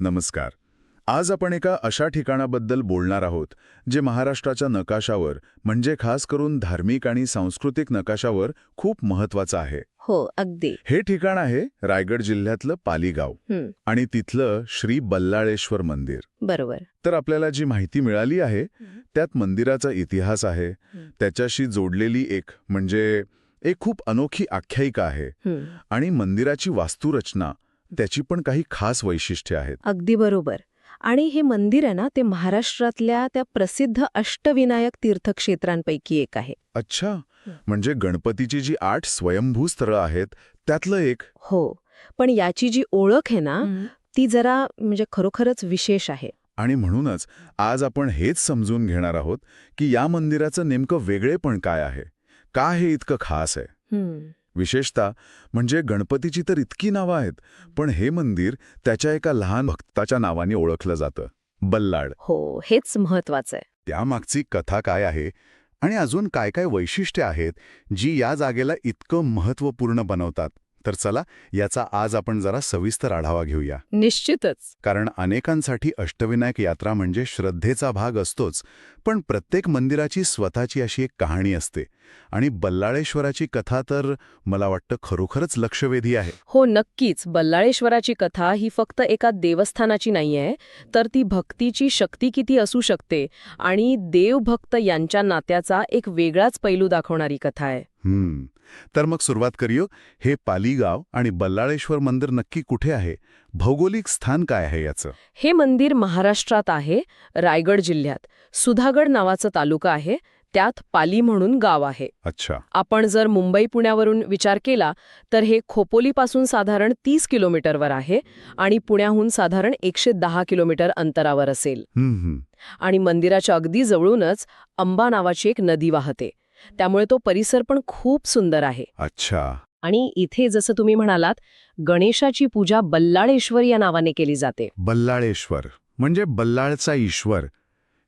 नमस्कार. आज आपण एका अशा ठिकाणाबद्दल बोलणार आहोत जे महाराष्ट्राच्या नकाशावर म्हणजे खास करून धार्मिक आणि सांस्कृतिक नकाशावर खूप महत्वाचं आहे. हो अगदी. हे ठिकाण आहे रायगड जिल्ह्यातलं पालीगाव आणि तिथलं श्री बल्लाळेश्वर मंदिर. बरोबर. तर आपल्याला जी माहिती मिळाली आहे त्यात मंदिराचा इतिहास आहे. त्याच्याशी जोडलेली एक म्हणजे एक खूप अनोखी आख्यायिका आहे आणि मंदिराची वास्तुरचना त्याची पण काही खास वैशिष्ट्ये आहेत. अगदी बरोबर. आणि हे मंदिर आहे ना ते महाराष्ट्रातल्या त्या प्रसिद्ध अष्टविनायक तीर्थक्षेत्रांपैकी एक आहे. अच्छा. म्हणजे गणपतीची जी आठ स्वयंभू स्थळं आहेत त्यातलं एक? हो. पण याची जी ओळख आहे ना ती जरा म्हणजे खरोखरच विशेष आहे. आणि म्हणूनच आज आपण हेच समजून घेणार आहोत की या मंदिराचं नेमकं वेगळेपण काय आहे? का हे इतकं खास आहे? हं, विशेषतः म्हणजे गणपतीची तर इतकी नावं आहेत पण हे मंदिर त्याच्या एका लहान भक्ताच्या नावाने ओळखलं जातं बल्लाड हो हेच महत्वाचं आहे. त्यामागची कथा काय आहे आणि अजून काय काय वैशिष्ट्ये आहेत जी या जागेला इतकं महत्त्वपूर्ण बनवतात? तर चला याचा आज आपण जरा सविस्तर आढावा घेऊया. निश्चितच. कारण अनेकांसाठी अष्टविनायक यात्रा म्हणजे श्रद्धेचा भाग असतोच पण प्रत्येक मंदिराची स्वतःची अशी एक कहाणी असते. आणि बल्लाळेश्वराची कथा तर मला वाटतं खरोखरच लक्षवेधी आहे. हो नक्कीच. बल्लाळेश्वराची कथा ही फक्त एका देवस्थानाची नाहीये तर ती भक्तीची शक्ती किती असू शकते आणि देवभक्त यांच्या नात्याचा एक वेगळाच पैलू दाखवणारी कथा आहे. हम्म. तर मग सुरुवात करूया. हे पालीगाव आणि बल्लाळेश्वर मंदिर नक्की कुठे आहे? भौगोलिक स्थान काय आहे याचं? हे मंदिर महाराष्ट्रात आहे रायगड जिल्ह्यात. सुधागड नावाचं तालुका आहे त्यात पाली म्हणून गाव आहे. अच्छा. आपण जर मुंबई पुण्यावरून विचार केला तर हे खोपोलीपासून साधारण तीस किलोमीटरवर आहे आणि पुण्याहून साधारण एकशे दहा किलोमीटर अंतरावर असेल. आणि मंदिराच्या अगदी जवळूनच अंबा नावाची एक नदी वाहते. त्यामुळे तो परिसर पण खूप सुंदर आहे. अच्छा. आणि इथे जसं तुम्ही म्हणालात गणेशाची पूजा बल्लाळेश्वर या नावाने केली जाते. बल्लाळेश्वर. म्हणजे बल्लाळचा ईश्वर.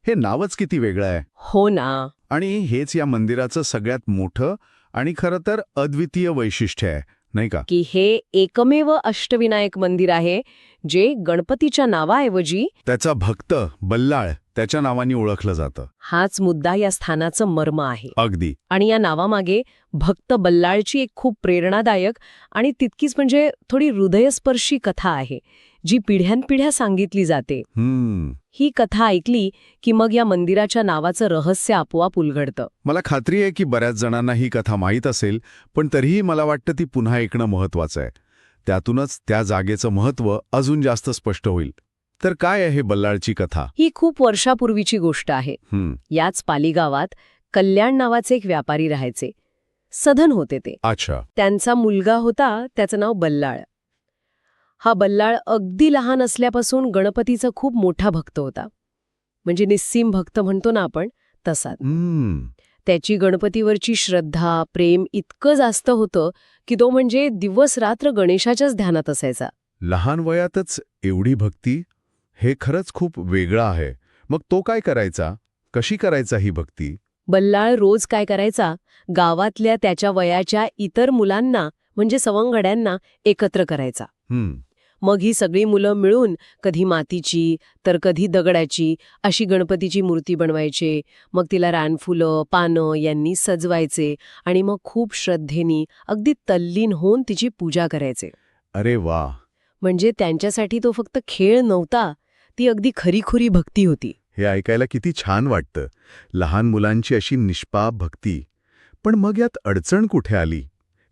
हे नावच किती वेगळं आहे. हो ना. आणि हेच या मंदिराचं सगळ्यात मोठं आणि खरं तर अद्वितीय वैशिष्ट्य आहे नाही का? की हे एकमेव अष्टविनायक मंदिर आहे जे गणपतीच्या नावाऐवजी त्याचा भक्त बल्लाळ त्याच्या नावाने ओळखलं जातं. हाच मुद्दा या स्थानाचं मर्म आहे. अगदी. आणि या नावामागे भक्त बल्लाळची एक खूप प्रेरणादायक आणि तितकीच म्हणजे थोडी हृदयस्पर्शी कथा आहे. जी पिढ्यानपिढ्या सांगितली जाते. हम्म. ही कथा ऐकली की मग या मंदिराच्या नावाचं रहस्य आपोआप उलगडतं. मला खात्री आहे की बऱ्याच जणांना ही कथा माहीत असेल पण तरीही मला वाटतं ती पुन्हा ऐकणं महत्वाचं आहे. त्यातूनच त्या जागेचं महत्त्व अजून जास्त स्पष्ट होईल. तर काय आहे बल्लाळची कथा? ही खूप वर्षापूर्वीची गोष्ट आहे. याच पालीगावात कल्याण नावाचे एक व्यापारी राहायचे. सधन होते ते. अच्छा. त्यांचा मुलगा होता त्याचं नाव बल्लाळ. हा बल्लाळ अगदी लहान असल्यापासून गणपतीचा खूप मोठा भक्त होता. म्हणजे निस्सीम भक्त म्हणतो ना आपण तसा हम्म. त्याची गणपतीवरची श्रद्धा प्रेम इतकं जास्त होतं की तो म्हणजे दिवस रात्र गणेशाच्याच ध्यानात असायचा. लहान वयातच एवढी भक्ती? हे खरंच खूप वेगळं आहे. मग तो काय करायचा? कशी करायचा ही भक्ती? बल्लाळ रोज काय करायचा? गावातल्या त्याच्या वयाच्या इतर मुलांना म्हणजे सवंगड्यांना एकत्र करायचा. मग ही सगळी मुलं मिळून कधी मातीची तर कधी दगडाची अशी गणपतीची मूर्ती बनवायचे. मग तिला रानफुलं पानं यांनी सजवायचे आणि मग खूप श्रद्धेनी अगदी तल्लीन होऊन तिची पूजा करायचे. अरे वा! म्हणजे त्यांच्यासाठी तो फक्त खेळ नव्हता ती अगदी खरीखुरी भक्ती होती. हे ऐकायला किती छान वाटतं. लहान मुलांची अशी निष्पाप भक्ती. पण मग यात अडचण कुठे आली?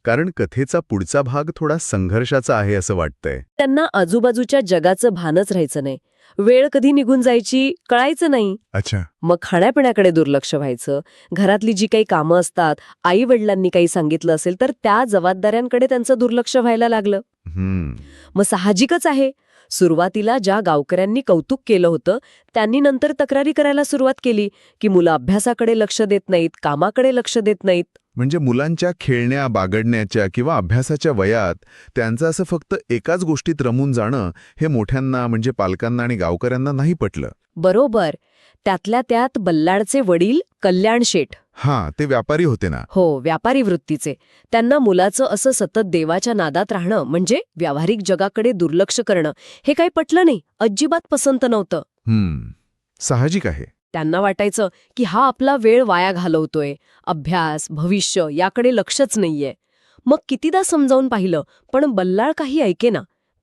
कारण कथेचा पुढचा भाग थोडा संघर्षाचा आहे असं वाटतंय. त्यांना आजूबाजूच्या जगाचं भानच राहायचं नाही. वेळ कधी निघून जायची कळायचं नाही. अच्छा. मग खाण्यापिण्याकडे दुर्लक्ष व्हायचं. घरातली जी काही कामं असतात आई वडिलांनी काही सांगितलं असेल तर त्या जबाबदाऱ्यांकडे त्यांचं दुर्लक्ष व्हायला लागलं. मग साहजिकच आहे. सुरुवातीला ज्या गावकऱ्यांनी कौतुक केलं होतं त्यांनी नंतर तक्रारी करायला सुरुवात केली की मुलं अभ्यासाकडे लक्ष देत नाहीत कामाकडे लक्ष देत नाहीत. म्हणजे मुलांच्या खेळण्या बागडण्याच्या किंवा अभ्यासाच्या वयात त्यांचं असं फक्त एकाच गोष्टीत रमून जाणं हे मोठ्यांना म्हणजे पालकांना आणि गावकऱ्यांना नाही पटलं. बरोबर. त्यातल्या त्यात बल्लाडचे वडील कल्याण शेठ. हां ते व्यापारी होते ना. हो व्यापारी वृत्तीचे. त्यांना मुलाचं असं सतत देवाच्या नादात राहणं म्हणजे व्यावहारिक जगाकडे दुर्लक्ष करणं हे काही पटलं नाही. अजिबात पसंत नव्हतं. हम्म. साहजिक आहे. त्यांना वाटायचं की हा आपला वेळ वाया घालवतोय. अभ्यास भविष्य याकडे लक्षच नाहीये. मग कितीदा समजावून पाहिलं पण बल्लाळ काही ऐकेना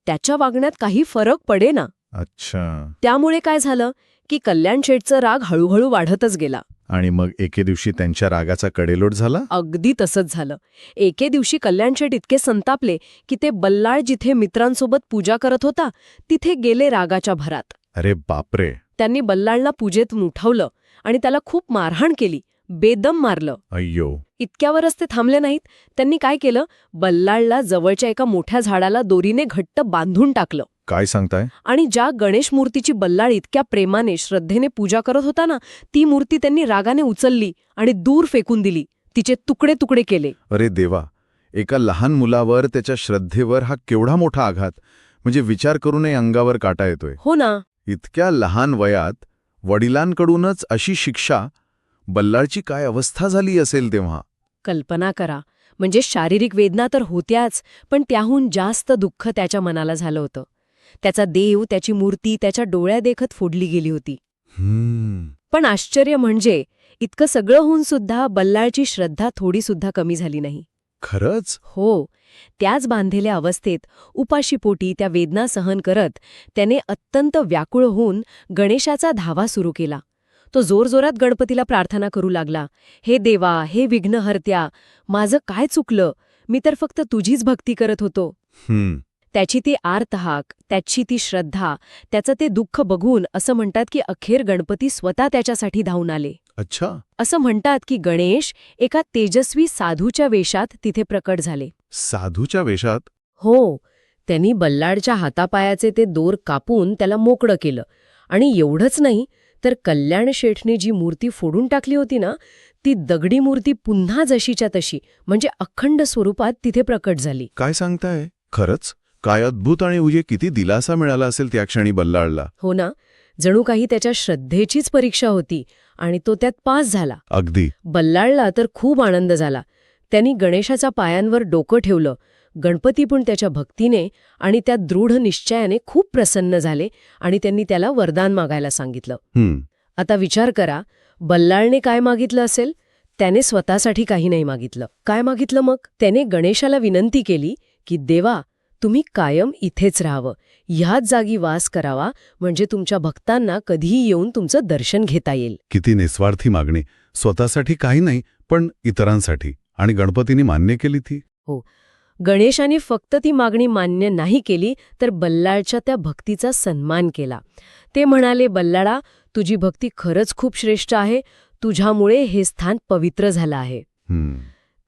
त्याच्या वागण्यात काही फरक पडेना अच्छा. त्यामुळे काय झालं की कल्याण शेठचं राग हळूहळू वाढतच गेला. आणि मग एके दिवशी त्यांच्या रागाचा कडेलोट झाला? अगदी तसंच झालं. एके दिवशी कल्याण शेठ इतके संतापले की ते बल्लाळ जिथे मित्रांसोबत पूजा करत होता तिथे गेले रागाच्या भरात. अरे बापरे! त्यांनी बल्लाळला पूजेत उठवलं आणि त्याला खूप मारहाण केली बेदम मारलं. अय्यो. इतक्यावरच ते थांबले नाहीत. त्यांनी काय केलं? बल्लाळला जवळच्या एका मोठ्या झाडाला दोरीने घट्ट बांधून टाकलं. काय सांगताय? आणि ज्या गणेश मूर्तीची बल्लाळ इतक्या प्रेमाने श्रद्धेने पूजा करत होता ना ती मूर्ती त्यांनी रागाने उचलली आणि दूर फेकून दिली. तिचे तुकडे तुकडे केले. अरे देवा एका लहान मुलावर त्याच्या श्रद्धेवर हा केवढा मोठा आघात. म्हणजे विचार करूनही अंगावर काटा येतोय. हो ना. इतक्या लहान वयात वडिलांकडूनच अशी शिक्षा बल्लाळची काय अवस्था झाली असेल तेव्हा? कल्पना करा. म्हणजे शारीरिक वेदना तर होत्याच पण त्याहून जास्त दुःख त्याच्या मनाला झालं होतं. त्याचा देव त्याची मूर्ती त्याच्या डोळ्या देखत फोडली गेली होती. पण आश्चर्य म्हणजे इतकं सगळं होऊन सुद्धा बल्लाळची श्रद्धा थोडीसुद्धा कमी झाली नाही. खरंच? हो. त्याच बांधलेल्या अवस्थेत उपाशीपोटी त्या वेदना सहन करत त्याने अत्यंत व्याकुळ होऊन गणेशाचा धावा सुरू केला. तो जोरजोरात गणपतीला प्रार्थना करू लागला हे देवा हे विघ्नहर्त्या माझं काय चुकलं? मी तर फक्त तुझीच भक्ती करत होतो. हम्म. त्याची ती आर्तहाक त्याची ती श्रद्धा त्याचं ते दुःख बघून असं म्हणतात की अखेर गणपती स्वतः त्याच्यासाठी धावून आले. अच्छा. असं म्हणतात की गणेश एका तेजस्वी साधूच्या वेशात तिथे प्रकट झाले. साधूच्या वेशात? हो त्यांनी बल्लाडच्या हातापायाचे ते दोर कापून त्याला मोकळं केलं. आणि एवढंच नाही तर कल्याण शेठने जी मूर्ती फोडून टाकली होती ना ती दगडी मूर्ती पुन्हा जशीच्या तशी म्हणजे अखंड स्वरूपात तिथे प्रकट झाली. काय सांगताय? खरंच? काय अद्भुत आणि उजे किती दिलासा मिळाला असेल त्या क्षणी बल्लाळला. हो ना जणू काही त्याच्या श्रद्धेचीच परीक्षा होती आणि तो त्यात पास झाला. अगदी. बल्लाळला तर खूप आनंद झाला. त्यांनी गणेशाच्या पायांवर डोकं ठेवलं. गणपती पण त्याच्या भक्तीने आणि त्या दृढ निश्चयाने खूप प्रसन्न झाले आणि त्यांनी त्याला वरदान मागायला सांगितलं. हम्म. आता विचार करा बल्लाळने काय मागितलं असेल? त्याने स्वतःसाठी काही नाही मागितलं. काय मागितलं मग? त्याने गणेशाला विनंती केली की देवा तुम्ही कायम इथेच राहावं. ह्याच जागी वास करावा म्हणजे तुमच्या भक्तांना कधीही येऊन तुमचं दर्शन घेता येईल. किती निस्वार्थी मागणी. स्वतःसाठी काही नाही पण इतरांसाठी. आणि गणपतीने मान्य केली ती? गणेशाने फक्त ती मागणी मान्य नाही केली तर बल्लाळच्या त्या भक्तीचा सन्मान केला. ते म्हणाले बल्लाळा तुझी भक्ती खरंच खूप श्रेष्ठ आहे. तुझ्यामुळे हे स्थान पवित्र झालं आहे.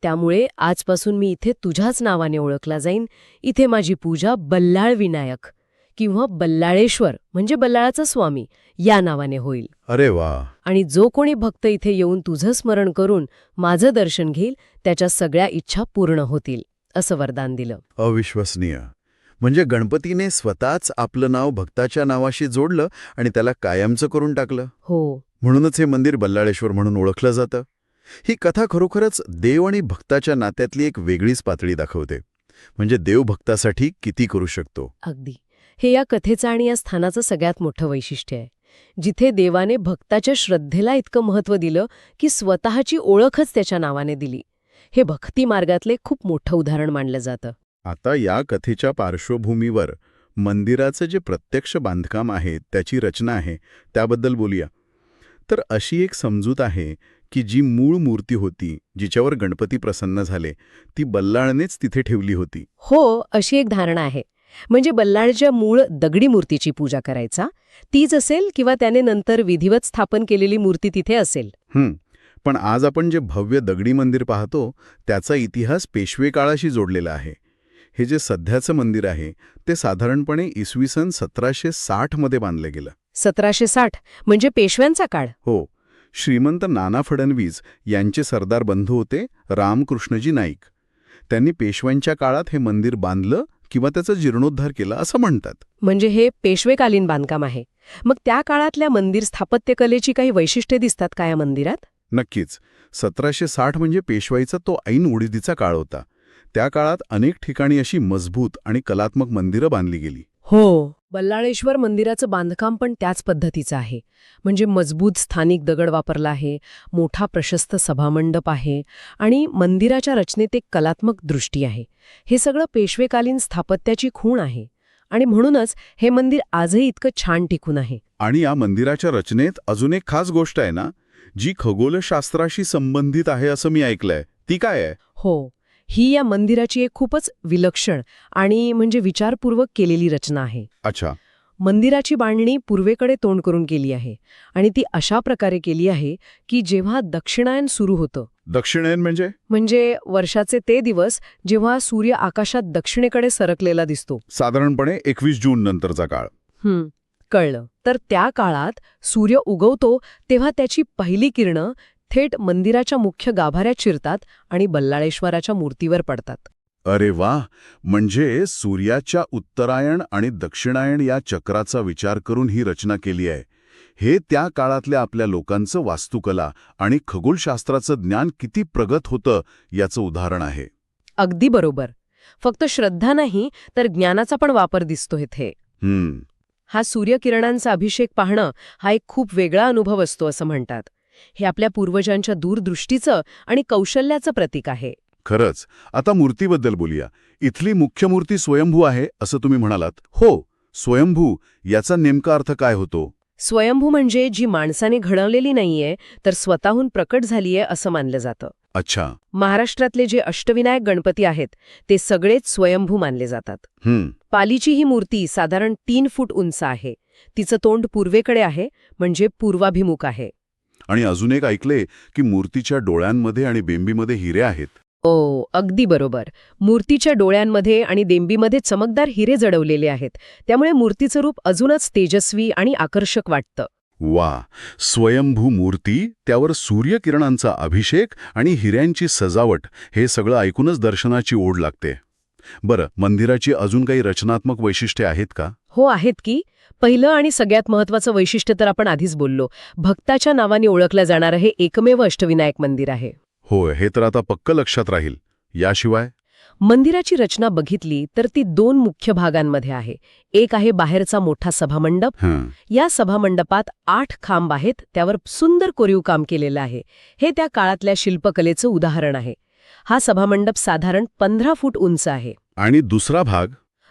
त्यामुळे आजपासून मी इथे तुझ्याच नावाने ओळखला जाईन. इथे माझी पूजा बल्लाळ विनायक. किंवा बल्लाळेश्वर म्हणजे बल्लाळाचा स्वामी या नावाने होईल. अरे वा. आणि जो कोणी भक्त इथे येऊन तुझं स्मरण करून माझं दर्शन घेईल त्याच्या सगळ्या इच्छा पूर्ण होतील असं वरदान दिलं. अविश्वसनीय. म्हणजे गणपतीने स्वतःच आपलं नाव भक्ताच्या नावाशी जोडलं आणि त्याला कायमचं करून टाकलं? हो. म्हणूनच हे मंदिर बल्लाळेश्वर म्हणून ओळखलं जातं. ही कथा खरोखरच देव आणि भक्ताच्या नात्यातली एक वेगळीच पातळी दाखवते. म्हणजे देव भक्तासाठी किती करू शकतो? अगदी. हे या कथेचं आणि या स्थानाचं सगळ्यात मोठं वैशिष्ट्य आहे. जिथे देवाने भक्ताच्या श्रद्धेला इतकं महत्त्व दिलं की स्वतःची ओळखच त्याच्या नावाने दिली. हे भक्ती मार्गातले खूप मोठं उदाहरण मानलं जातं. आता या कथेच्या पार्श्वभूमीवर मंदिराचं जे प्रत्यक्ष बांधकाम आहे त्याची रचना आहे त्याबद्दल बोलूया. तर अशी एक समजूत आहे की जी मूळ मूर्ती होती जिच्यावर गणपती प्रसन्न झाले ती बल्लाळनेच तिथे ठेवली होती. हो अशी एक धारणा आहे. म्हणजे बल्लाळच्या मूळ दगडी मूर्तीची पूजा करायचा तीच असेल किंवा त्याने नंतर विधिवत स्थापन केलेली मूर्ती तिथे असेल? पण आज आपण जे भव्य दगडी मंदिर पाहतो त्याचा इतिहास पेशवे काळाशी जोडलेला आहे. हे जे सध्याचं मंदिर आहे ते साधारणपणे इसवी सन सतराशे साठमध्ये बांधलं गेलं. सतराशे साठ म्हणजे पेशव्यांचा काळ? हो श्रीमंत नाना फडणवीस यांचे सरदार बंधू होते रामकृष्णजी नाईक. त्यांनी पेशव्यांच्या काळात हे मंदिर बांधलं किंवा त्याचा जीर्णोद्धार केला असं म्हणतात. म्हणजे हे पेशवेकालीन बांधकाम आहे. मग त्या काळातल्या मंदिर स्थापत्यकलेची काही वैशिष्ट्ये दिसतात का या मंदिरात? नक्कीच. सतराशे साठ म्हणजे पेशवाईचा तो ऐन उडीदीचा काळ होता. त्या काळात अनेक ठिकाणी अशी मजबूत आणि कलात्मक मंदिरं बांधली गेली. हो बल्लाळेश्वर मंदिराचं बांधकाम पण त्याच पद्धतीचं आहे. म्हणजे मजबूत स्थानिक दगड वापरला आहे मोठा प्रशस्त सभामंडप आहे आणि मंदिराच्या रचनेत एक कलात्मक दृष्टी आहे. हे सगळं पेशवेकालीन स्थापत्याची खूण आहे आणि म्हणूनच हे मंदिर आजही इतकं छान टिकून आहे. आणि या मंदिराच्या रचनेत अजून एक खास गोष्ट आहे ना जी खगोलशास्त्राशी संबंधित आहे असं मी ऐकलंय. ती काय आहे? हो ही या मंदिराची एक खूपच विलक्षण आणि म्हणजे विचारपूर्वक केलेली रचना आहे. अच्छा. मंदिराची बांधणी पूर्वेकडे तोंड करून केली आहे आणि ती अशा प्रकारे केली आहे की जेव्हा दक्षिणायन सुरू होतं. दक्षिणायन म्हणजे? म्हणजे वर्षाचे ते दिवस जेव्हा सूर्य आकाशात दक्षिणेकडे सरकलेला दिसतो. साधारणपणे एकवीस जून नंतरचा काळ. हं, कळलं. तर त्या काळात सूर्य उगवतो तेव्हा त्याची पहिली किरणं थेट मंदिराच्या मुख्य गाभाऱ्यात शिरतात आणि बल्लाळेश्वराच्या मूर्तीवर पडतात. अरे वा! म्हणजे सूर्याच्या उत्तरायण आणि दक्षिणायण या चक्राचा विचार करून ही रचना केली आहे. हे त्या काळातल्या आपल्या लोकांचं वास्तुकला आणि खगोलशास्त्राचं ज्ञान किती प्रगत होतं याचं उदाहरण आहे. अगदी बरोबर. फक्त श्रद्धा नाही तर ज्ञानाचा पण वापर दिसतो इथे हम्म. हा सूर्यकिरणांचा अभिषेक पाहणं हा एक खूप वेगळा अनुभव असतो असं म्हणतात. हे आपल्या पूर्वजांच्या दूरदृष्टीचं आणि कौशल्याचं प्रतीक आहे. खरंच. आता मूर्तीबद्दल बोलूया. इथली मुख्य मूर्ती स्वयंभू आहे असं तुम्ही म्हणालात. हो स्वयंभू याचा नेमका अर्थ काय होतो? स्वयंभू म्हणजे जी माणसाने घडवलेली नाहीये तर स्वतःहून प्रकट झालीये असं मानलं जातं. अच्छा. महाराष्ट्रातले जे अष्टविनायक गणपती आहेत ते सगळेच स्वयंभू मानले जातात. पालीची ही मूर्ती साधारण तीन फूट उंच आहे. तिचं तोंड पूर्वेकडे आहे म्हणजे पूर्वाभिमुख आहे. आणि अजून एक ऐकले की मूर्तीच्या डोळ्यांमध्ये आणि बेंबीमध्ये हिरे आहेत. ओ अगदी बरोबर. मूर्तीच्या डोळ्यांमध्ये आणि देंबीमध्ये चमकदार हिरे जडवलेले आहेत. त्यामुळे मूर्तीचं रूप अजूनच तेजस्वी आणि आकर्षक वाटतं. वा स्वयंभू मूर्ती त्यावर सूर्यकिरणांचा अभिषेक आणि हिऱ्यांची सजावट हे सगळं ऐकूनच दर्शनाची ओढ लागते. बरं मंदिराची अजून काही रचनात्मक वैशिष्ट्ये आहेत का? हो आहेत की. पहिलं आणि सगळ्यात महत्वाचं वैशिष्ट्य तर आपण आधीच बोललो. भक्ताच्या नावाने ओळखलं जाणारं हे एकमेव अष्टविनायक मंदिर आहे. होय हे तर आता पक्क लक्षात राहील. याशिवाय? मंदिराची रचना बघितली तर ती दोन मुख्य भागांमध्ये आहे. एक आहे बाहेरचा मोठा सभामंडप. हं. या सभामंडपात आठ खांब आहेत त्यावर सुंदर कोरीव काम केलेलं आहे. हे त्या काळातल्या शिल्पकलेचं उदाहरण आहे. हा सभामंडप साधारण पंधरा फूट उंच आहे. आणि दुसरा भाग?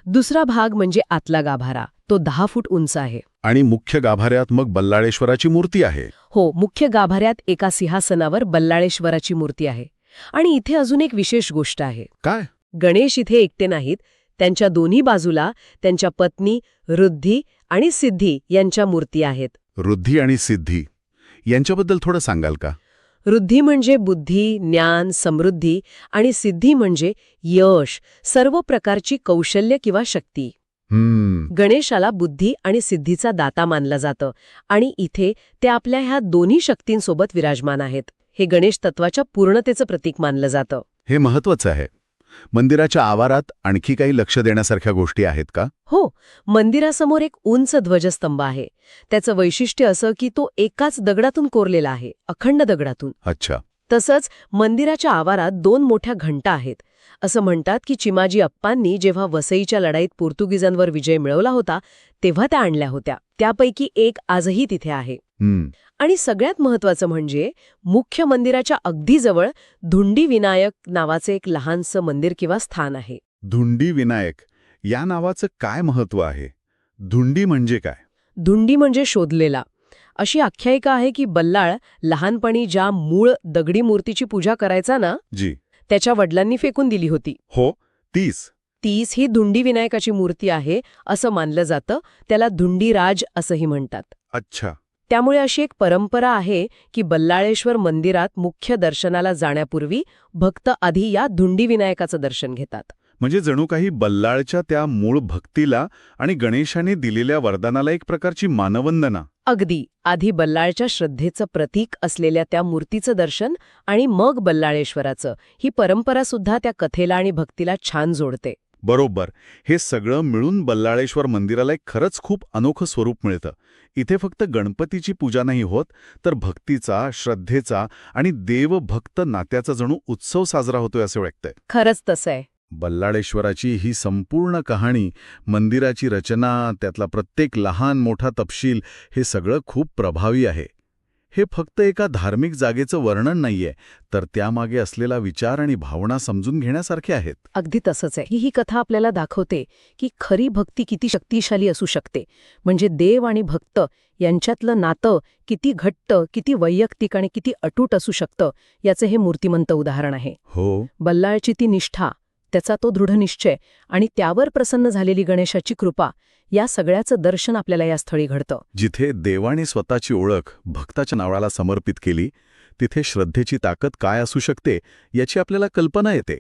दुसरा भाग म्हणजे आतला गाभारा. तो दहा फूट उंच आहे. आणि मुख्य गाभाऱ्यात मग बल्लाळेश्वराची मूर्ती आहे. हो मुख्य गाभाऱ्यात एका सिंहासनावर बल्लाळेश्वराची मूर्ती आहे. आणि इथे अजून एक विशेष गोष्ट आहे. काय? गणेश इथे एकटे नाहीत. त्यांच्या दोन्ही बाजूला त्यांच्या पत्नी रुद्धी आणि सिद्धी यांच्या मूर्ती आहेत. रुद्धी आणि सिद्धी यांच्याबद्दल थोडं सांगाल का? रुद्धी म्हणजे बुद्धी ज्ञान समृद्धी आणि सिद्धी म्हणजे यश सर्व प्रकारची कौशल्य किंवा शक्ती. गणेशाला बुद्धी आणि सिद्धीचा दाता मानलं जातं आणि इथे ते आपल्या ह्या दोन्ही शक्तींसोबत विराजमान आहेत. हे गणेश तत्वाच्या पूर्णतेचं प्रतीक मानलं जातं. हे महत्वाचं आहे. मंदिराच्या आवारात आणखी काही लक्ष देण्यासारख्या गोष्टी आहेत का? हो मंदिरासमोर एक उंच ध्वजस्तंभ आहे. त्याचं वैशिष्ट्य असं की तो एकाच दगडातून कोरलेला आहे अखंड दगडातून. अच्छा. तसंच मंदिराच्या आवारात दोन मोठ्या घंटा आहेत. असं म्हणतात की चिमाजी अप्पांनी जेव्हा वसईच्या लढाईत पोर्तुगीजांवर विजय मिळवला होता तेव्हा त्या आणल्या होत्या. त्यापैकी एक आजही तिथे आहे. आणि सगळ्यात महत्वाचं म्हणजे मुख्य मंदिराच्या अगदी जवळ धुंडी विनायक नावाचं एक लहानसं मंदिर किंवा स्थान आहे. धुंडी विनायक या नावाचं काय महत्त्व आहे? धुंडी म्हणजे काय? धुंडी म्हणजे शोधलेला. अशी आख्यायिका आहे की बल्लाळ लहानपणी ज्या मूळ दगडी मूर्तीची पूजा करायचा ना जी. त्याच्या वडिलांनी फेकून दिली होती. हो तीस. तीस ही धुंडी विनायकाची मूर्ती आहे असं मानलं जातं त्याला धुंडीराज असंही म्हणतात. अच्छा. त्यामुळे अशी एक परंपरा आहे की बल्लाळेश्वर मंदिरात मुख्य दर्शनाला जाण्यापूर्वी भक्त आधी या धुंडी विनायकाचं दर्शन घेतात. म्हणजे जणू काही बल्लाळच्या त्या मूळ भक्तीला आणि गणेशाने दिलेल्या वरदानाला एक प्रकारची मानवंदना. अगदी. आधी बल्लाळच्या श्रद्धेचं प्रतीक असलेल्या त्या मूर्तीचं दर्शन आणि मग बल्लाळेश्वराचं. ही परंपरा सुद्धा त्या कथेला आणि भक्तीला छान जोडते. बरोबर. हे सगळं मिळून बल्लाळेश्वर मंदिराला एक खरंच खूप अनोखं स्वरूप मिळतं. इथे फक्त गणपतीची पूजा नाही होत तर भक्तीचा श्रद्धेचा आणि देवभक्त नात्याचा जणू उत्सव साजरा होतोय असं वाटतंय खरंच तसं आहे. बल्लाळेश्वराची ही संपूर्ण कहाणी मंदिराची रचना त्यातला प्रत्येक लहान मोठा तपशील हे सगळं खूप प्रभावी आहे. हे फक्त एका धार्मिक जागेचं वर्णन नाहीये तर त्यामागे असलेला विचार आणि भावना समजून घेण्यासारखे आहेत. अगदी तसंच आहे. ही ही कथा आपल्याला दाखवते की खरी भक्ती किती शक्तिशाली असू शकते. म्हणजे देव आणि भक्त यांच्यातलं नातं किती घट्ट किती वैयक्तिक आणि किती अटूट असू शकतं याचं हे मूर्तिमंत उदाहरण आहे. हो. बल्लाळची ती निष्ठा त्याचा तो दृढनिश्चय आणि त्यावर प्रसन्न झालेली गणेशाची कृपा या सगळ्याचं दर्शन आपल्याला या स्थळी घडतं. जिथे देवाने स्वतःची ओळख भक्ताच्या नावाला समर्पित केली तिथे श्रद्धेची ताकद काय असू शकते याची आपल्याला कल्पना येते.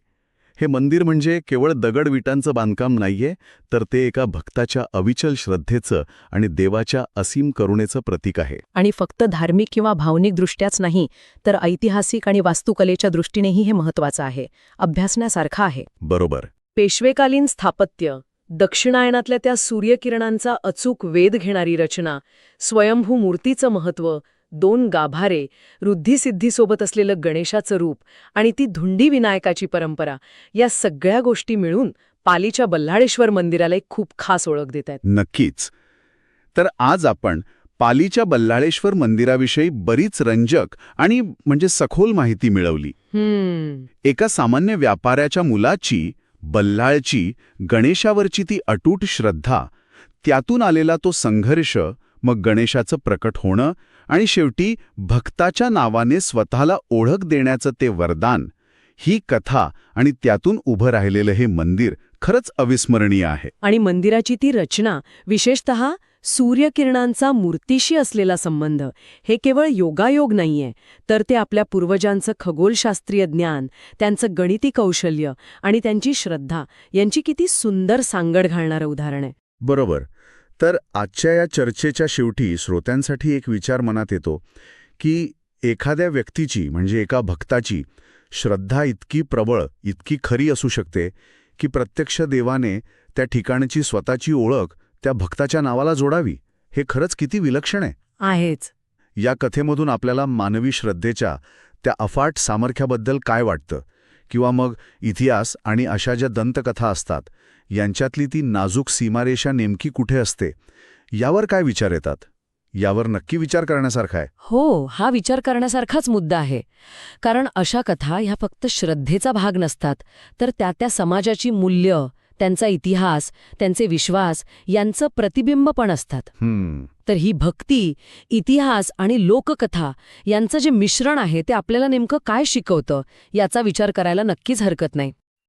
हे मंदिर म्हणजे केवळ दगड विटांचं बांधकाम नाहीये तर ते एका भक्ताच्या अविचल श्रद्धेचं आणि देवाच्या असीम करुणेचं प्रतीक आहे. आणि फक्त धार्मिक किंवा भावनिक दृष्ट्याच नाही तर ऐतिहासिक आणि वास्तुकलेच्या दृष्टीनेही हे महत्वाचं आहे अभ्यासण्यासारखं आहे. बरोबर. पेशवेकालीन स्थापत्य दक्षिणायनातल्या त्या सूर्यकिरणांचा अचूक वेध घेणारी रचना स्वयंभू मूर्तीचं महत्त्व दोन गाभारे रुद्धिसिद्धीसोबत असलेलं गणेशाचं रूप आणि ती धुंडी विनायकाची परंपरा या सगळ्या गोष्टी मिळून पालीच्या बल्लाळेश्वर मंदिराला एक खूप खास ओळख देत आहेत. नक्कीच. तर आज आपण पालीच्या बल्लाळेश्वर मंदिराविषयी बरीच रंजक आणि म्हणजे सखोल माहिती मिळवली. एका सामान्य व्यापाऱ्याच्या मुलाची बल्लाळची गणेशावरची ती अटूट श्रद्धा त्यातून आलेला तो संघर्ष मग गणेशाचं प्रकट होणं आणि शेवटी भक्ताच्या नावाने स्वतःला ओळख देण्याचं ते वरदान ही कथा आणि त्यातून उभं राहिलेलं हे मंदिर खरंच अविस्मरणीय आहे. आणि मंदिराची ती रचना विशेषत सूर्यकिरणांचा मूर्तीशी असलेला संबंध हे केवळ योगायोग नाहीये तर ते आपल्या पूर्वजांचं खगोलशास्त्रीय ज्ञान त्यांचं गणिती कौशल्य आणि त्यांची श्रद्धा यांची किती सुंदर सांगड घालणारं उदाहरण आहे. बरोबर. तर आजच्या या चर्चेच्या शेवटी श्रोत्यांसाठी एक विचार मनात येतो की एखाद्या व्यक्तीची म्हणजे एका भक्ताची श्रद्धा इतकी प्रबळ इतकी खरी असू शकते की प्रत्यक्ष देवाने त्या ठिकाणची स्वतःची ओळख त्या भक्ताच्या नावाला जोडावी? हे खरंच किती विलक्षण आहे. आहेच. या कथेमधून आपल्याला मानवी श्रद्धेच्या त्या अफाट सामर्थ्याबद्दल काय वाटतं? किंवा मग इतिहास आणि अशा ज्या दंतकथा असतात यांच्यातली ती नाजूक सीमारेषा नेमकी कुठे असते? यावर काय विचार येतात? यावर नक्की विचार करण्यासारखा आहे. हो हा विचार करण्यासारखाच मुद्दा आहे. कारण अशा कथा ह्या फक्त श्रद्धेचा भाग नसतात तर त्या त्या समाजाची मूल्य त्यांचा इतिहास त्यांचे विश्वास यांचं प्रतिबिंब पण असतात. तर ही भक्ती इतिहास आणि लोककथा यांचं जे मिश्रण आहे ते आपल्याला नेमकं काय शिकवतं याचा विचार करायला नक्कीच हरकत नाही.